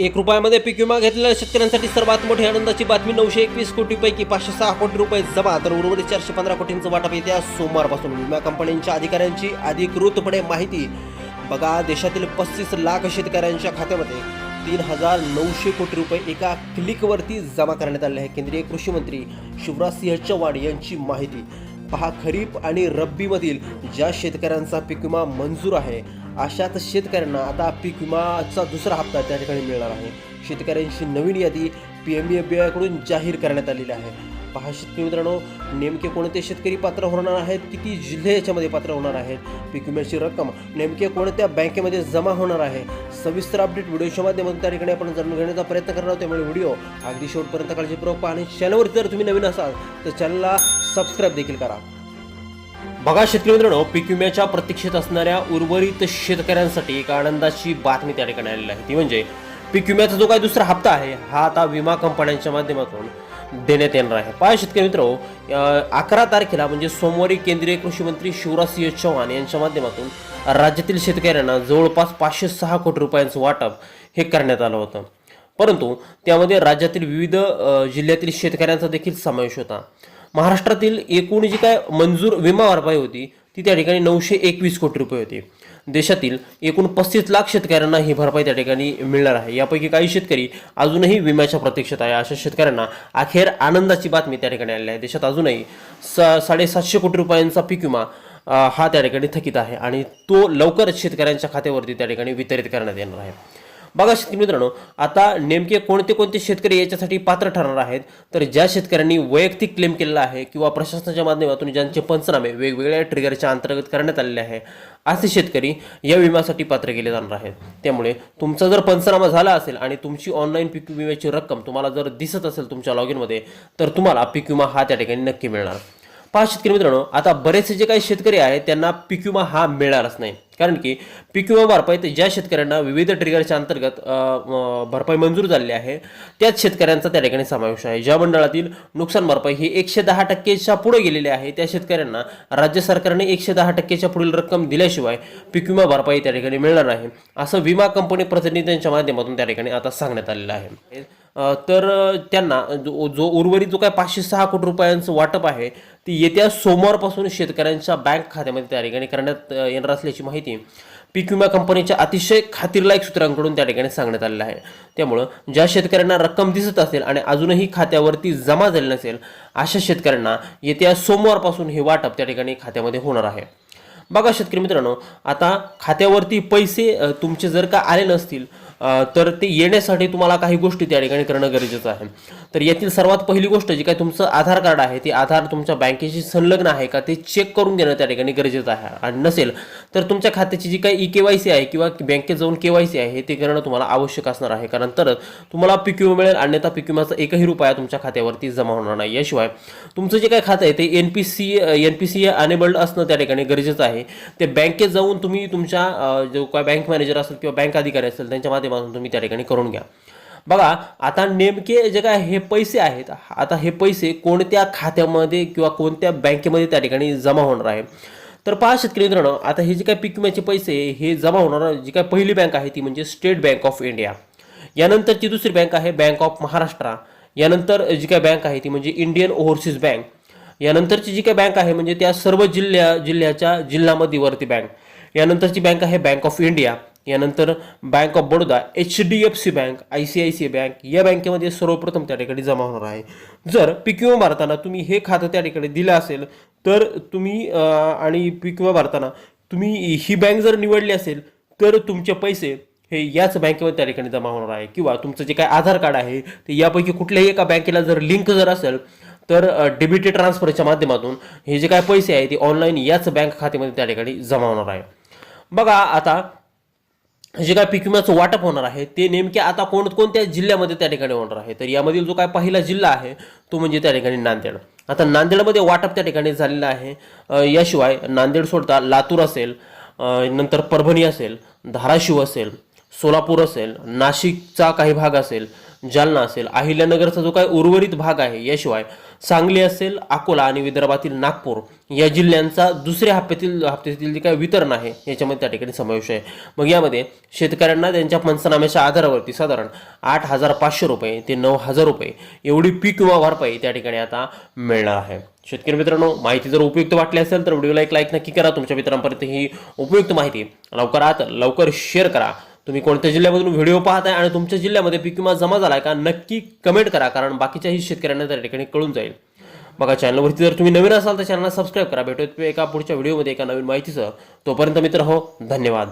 एक रुपयामध्ये पीक विमा घेतलेल्या शेतकऱ्यांसाठी सर्वात मोठी आनंदाची बातमी नऊशे एकवीस कोटीपैकी पाचशे सहा कोटी रुपये जमा. तर उर्वरित चारशे पंधरा कोटींचं वाटप येत्या सोमवारपासून. विमा कंपन्यांच्या अधिकाऱ्यांची अधिकृतपणे माहिती. बघा देशातील पस्तीस लाख शेतकऱ्यांच्या खात्यामध्ये तीन हजार नऊशे कोटी रुपये एका क्लिकवरती जमा करण्यात आले आहे. केंद्रीय कृषी मंत्री शिवराज सिंह चव्हाण यांची माहिती. पहा खरीप आणि रब्बीमधील ज्या शेतकऱ्यांचा पीक विमा मंजूर आहे अशात शेतकऱ्यांना आता पीक विमाचा दुसरा हप्ता त्या ठिकाणी मिळणार आहे. शेतकऱ्यांची नवीन यादी पी एम बी आयकडून जाहीर करण्यात आलेली आहे. पहा शेतकरी मित्रांनो नेमके कोणते शेतकरी पात्र होणार आहेत? किती जिल्हे याच्यामध्ये पात्र होणार आहेत? पीक विम्याची रक्कम नेमके कोणत्या बँकेमध्ये जमा होणार आहे? सविस्तर अपडेट व्हिडिओच्या माध्यमातून त्या ठिकाणी आपण जाणून घेण्याचा प्रयत्न करणार आहोत. त्यामुळे व्हिडिओ अगदी शेवटपर्यंत काळजीपूर्वक पहा आणि चॅनलवर जर तुम्ही नवीन असाल तर चॅनलला सबस्क्राईब देखील करा. बघा शेतकरी मित्रांनो पीक विम्याच्या प्रतीक्षेत असणाऱ्या उर्वरित शेतकऱ्यांसाठी एक आनंदाची बातमी त्या ठिकाणी आलेली आहे. ती म्हणजे पीक विम्याचा जो काही दुसरा हप्ता आहे हा आता विमा कंपन्यांच्या माध्यमातून देण्यात येणार आहे. पाय शेतकरी मित्र अकरा तारखेला म्हणजे सोमवारी केंद्रीय कृषी मंत्री शिवराज सिंह चौहान यांच्या माध्यमातून राज्यातील शेतकऱ्यांना जवळपास पाचशे सहा कोटी रुपयांचं वाटप हे करण्यात आलं होतं. परंतु त्यामध्ये राज्यातील विविध जिल्ह्यातील शेतकऱ्यांचा देखील समावेश होता. महाराष्ट्रातील एकूण जी काय मंजूर विमा भरपाई होती ती त्या ठिकाणी नऊशे एकवीस कोटी रुपये होती. देशातील एकूण पस्तीस लाख शेतकऱ्यांना ही भरपाई त्या ठिकाणी मिळणार आहे. यापैकी काही शेतकरी अजूनही विम्याच्या प्रतीक्षेत आहे. अशा शेतकऱ्यांना अखेर आनंदाची बातमी त्या ठिकाणी आलेली आहे. देशात अजूनही स साडेसातशे कोटी रुपयांचा पीक विमा हा त्या ठिकाणी थकीत आहे आणि तो लवकरच शेतकऱ्यांच्या खात्यावरती त्या ठिकाणी वितरित करण्यात येणार आहे. बघा शेतकरी मित्रांनो आता नेमके कोणते कोणते शेतकरी याच्यासाठी पात्र ठरणार आहेत? तर ज्या शेतकऱ्यांनी वैयक्तिक क्लेम केलेला आहे किंवा प्रशासनाच्या माध्यमातून ज्यांचे पंचनामे वेगवेगळ्या ट्रिगरच्या अंतर्गत करण्यात आलेले आहे असे शेतकरी या विम्यासाठी पात्र केले जाणार आहेत. त्यामुळे तुमचा जर पंचनामा झाला असेल आणि तुमची ऑनलाईन पीक विम्याची रक्कम तुम्हाला जर दिसत असेल तुमच्या लॉग इनमध्ये तर तुम्हाला पीक विमा हा त्या ठिकाणी नक्की मिळणार. पहा शेतकरी मित्रांनो आता बरेचसे जे काही शेतकरी आहेत त्यांना पीक विमा हा मिळणारच नाही. कारण की पीक विमा भरपाईत ज्या शेतकऱ्यांना विविध ट्रिगरच्या अंतर्गत भरपाई मंजूर झालेली आहे त्याच शेतकऱ्यांचा त्या ठिकाणी समावेश आहे. ज्या मंडळातील नुकसान भरपाई ही एकशे दहा टक्केच्या पुढे गेलेली आहे त्या शेतकऱ्यांना राज्य सरकारने एकशे दहा टक्केच्या पुढील रक्कम दिल्याशिवाय पीक विमा भरपाई त्या ठिकाणी मिळणार नाही. असं विमा कंपनी प्रतिनिधींच्या माध्यमातून त्या ठिकाणी आता सांगण्यात आलेलं आहे. तर त्यांना जो जो उर्वरित जो काय पाचशे सहा कोटी रुपयांचं वाटप आहे ती येत्या सोमवारपासून शेतकऱ्यांच्या बँक खात्यामध्ये त्या ठिकाणी करण्यात येणार असल्याची माहिती पीक विमा कंपनीच्या अतिशय खातीरलायक सूत्रांकडून त्या ठिकाणी सांगण्यात आलेलं आहे. त्यामुळं ज्या शेतकऱ्यांना रक्कम दिसत असेल आणि अजूनही खात्यावरती जमा झाली नसेल अशा शेतकऱ्यांना येत्या सोमवारपासून हे वाटप त्या ठिकाणी खात्यामध्ये होणार आहे. बघा शेतकरी मित्रांनो आता खात्यावरती पैसे तुमचे जर का आले नसतील तर ते येण्यासाठी तुम्हाला काही गोष्टी त्या ठिकाणी करणं गरजेचं आहे. तर यातील सर्वात पहिली गोष्ट जी काय तुमचं आधार कार्ड आहे ते आधार तुमच्या बँकेशी संलग्न आहे का ते चेक करून देणं त्या ठिकाणी गरजेचं आहे आणि नसेल तर तुमच्या खात्याची जी काही ई के वाय सी आहे किंवा बँकेत जाऊन के वाय सी आहे ते करणं तुम्हाला आवश्यक असणार आहे. कारण तरच तुम्हाला पीक मिळेल अन्यथा पीक विम्याचा एकही रुपया तुमच्या खात्यावरती जमा होणार नाही. याशिवाय तुमचं जे काही खातं आहे ते N P C N P C enabled असणं त्या ठिकाणी गरजेचं आहे. ते बँकेत जाऊन तुम्ही तुमच्या जो काय बँक मॅनेजर असेल किंवा बँक अधिकारी असेल त्यांच्या माध्यमातून तुम्ही त्या ठिकाणी करून घ्या. बघा आता नेमके जे काय हे पैसे आहेत आता हे पैसे कोणत्या खात्यामध्ये किंवा कोणत्या बँकेमध्ये त्या ठिकाणी जमा होणार आहे? तर पहा शेतकरी मित्रांनो आता हे जे काय पीक विम्याचे पैसे हे जमा होणार जी काय पहिली बँक आहे ती म्हणजे स्टेट बँक ऑफ इंडिया. यानंतरची दुसरी बँक आहे बँक ऑफ महाराष्ट्र. यानंतर जी काय बँक आहे ती म्हणजे इंडियन ओव्हरसीज बँक. यानंतरची जी काय बँक आहे म्हणजे त्या सर्व जिल्ह्या जिल्ह्याच्या जिल्हा मध्यवर्ती बँक. यानंतरची बँक आहे बँक ऑफ इंडिया. यानंतर bank of Baroda H D F C bank I C I C I bank या बँकेमध्ये सर्वप्रथम त्या ठिकाणी जमा होणार आहे. जर पीक विमा भरताना तुम्ही हे खातं त्या ठिकाणी दिलं असेल तर तुम्ही आणि पीक विमा भरताना तुम्ही ही बँक जर निवडली असेल तर तुमचे पैसे हे याच बँकेमध्ये त्या ठिकाणी जमा होणार आहे. किंवा तुमचं जे काय आधार कार्ड आहे ते यापैकी कुठल्याही एका बँकेला जर लिंक जर असेल तर डेबिट ट्रान्सफरच्या माध्यमातून हे जे काय पैसे आहे ते ऑनलाईन याच बँक खात्यामध्ये त्या ठिकाणी जमा होणार आहे. बघा आता जे काय पीक विम्याचं वाटप होणार आहे ते नेमके आता कोणकोणत्या जिल्ह्यामध्ये त्या ठिकाणी होणार आहे? तर यामधील जो काय पहिला जिल्हा आहे तो म्हणजे त्या ठिकाणी नांदेड. आता नांदेडमध्ये वाटप त्या ठिकाणी झालेलं आहे. याशिवाय नांदेड सोडता लातूर असेल नंतर परभणी असेल धाराशिव असेल सोलापूर असेल नाशिकचा काही भाग असेल जालना असेल अहिल्यानगरचा जो काय उर्वरित भाग आहे याशिवाय सांगली असेल अकोला आणि विदर्भातील नागपूर या जिल्ह्यांचा दुसऱ्या हप्त्यातील हप्त्यातील जे काय वितरण आहे याच्यामध्ये त्या ठिकाणी समावेश आहे. मग यामध्ये शेतकऱ्यांना त्यांच्या पंचनाम्याच्या आधारावरती साधारण आठ हजार पाचशे रुपये ते नऊ हजार रुपये एवढी पीक विमा भरपाई त्या ठिकाणी आता मिळणार आहे. शेतकरी मित्रांनो माहिती जर उपयुक्त वाटली असेल तर व्हिडिओला एक लाईक नक्की करा. तुमच्या मित्रांपर्यंत ही उपयुक्त माहिती लवकरात लवकर शेअर करा. तुम्ही कोणत्या जिल्ह्यामधून व्हिडिओ पाहताय आणि तुमच्या जिल्ह्यामध्ये पीक विमा जमा झाला आहे का नक्की कमेंट करा कारण बाकीच्याही शेतकऱ्यांना त्या ठिकाणी कळून जाईल. बघा चॅनलवरती जर तुम्ही नवीन असाल तर चॅनलला सबस्क्राईब करा. भेटूत एका पुढच्या व्हिडिओमध्ये एका नवीन माहितीसह. तोपर्यंत मित्र हो धन्यवाद.